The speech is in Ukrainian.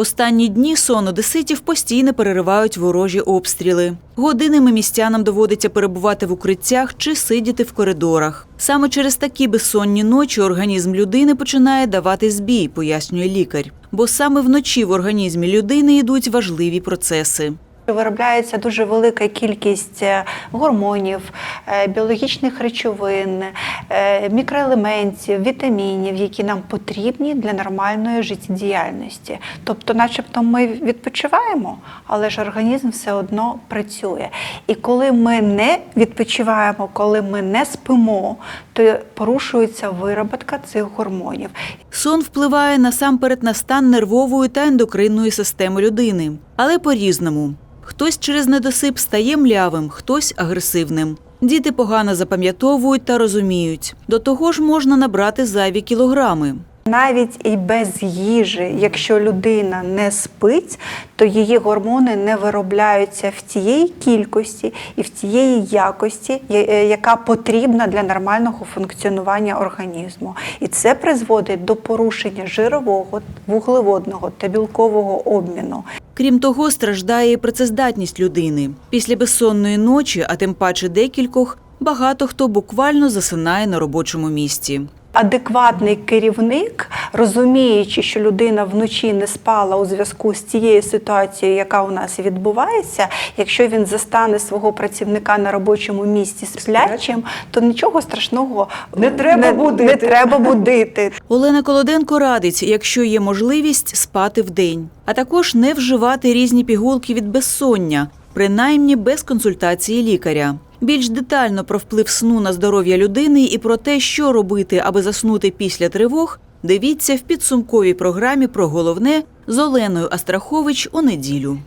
Останні дні сон одеситів постійно переривають ворожі обстріли. Годинами містянам доводиться перебувати в укриттях чи сидіти в коридорах. Саме через такі безсонні ночі організм людини починає давати збій, пояснює лікар. Бо саме вночі в організмі людини йдуть важливі процеси. Виробляється дуже велика кількість е, гормонів, е, біологічних речовин, е, мікроелементів, вітамінів, які нам потрібні для нормальної життєдіяльності. Тобто, начебто, ми відпочиваємо, але ж організм все одно працює. І коли ми не відпочиваємо, коли ми не спимо, то порушується вироботка цих гормонів. Сон впливає насамперед на стан нервової та ендокринної системи людини, але по-різному. Хтось через недосип стає млявим, хтось агресивним. Діти погано запам'ятовують та розуміють. До того ж можна набрати зайві кілограми. Навіть і без їжі, якщо людина не спить, то її гормони не виробляються в тієї кількості і в тієї якості, е, яка потрібна для нормального функціонування організму. І це призводить до порушення жирового, вуглеводного та білкового обміну. Крім того, страждає і працездатність людини. Після безсонної ночі, а тим паче декількох, багато хто буквально засинає на робочому місці. Адекватний керівник, розуміючи, що людина вночі не спала у зв'язку з тією ситуацією, яка у нас відбувається, якщо він застане свого працівника на робочому місці сплячим, то нічого страшного Не треба будити. Не треба будити. Олена Колоденко радить, якщо є можливість, спати вдень, а також не вживати різні пігулки від безсоння, принаймні без консультації лікаря. Більш детально про вплив сну на здоров'я людини і про те, що робити, аби заснути після тривог, дивіться в підсумковій програмі про головне з Оленою Астрахович у неділю.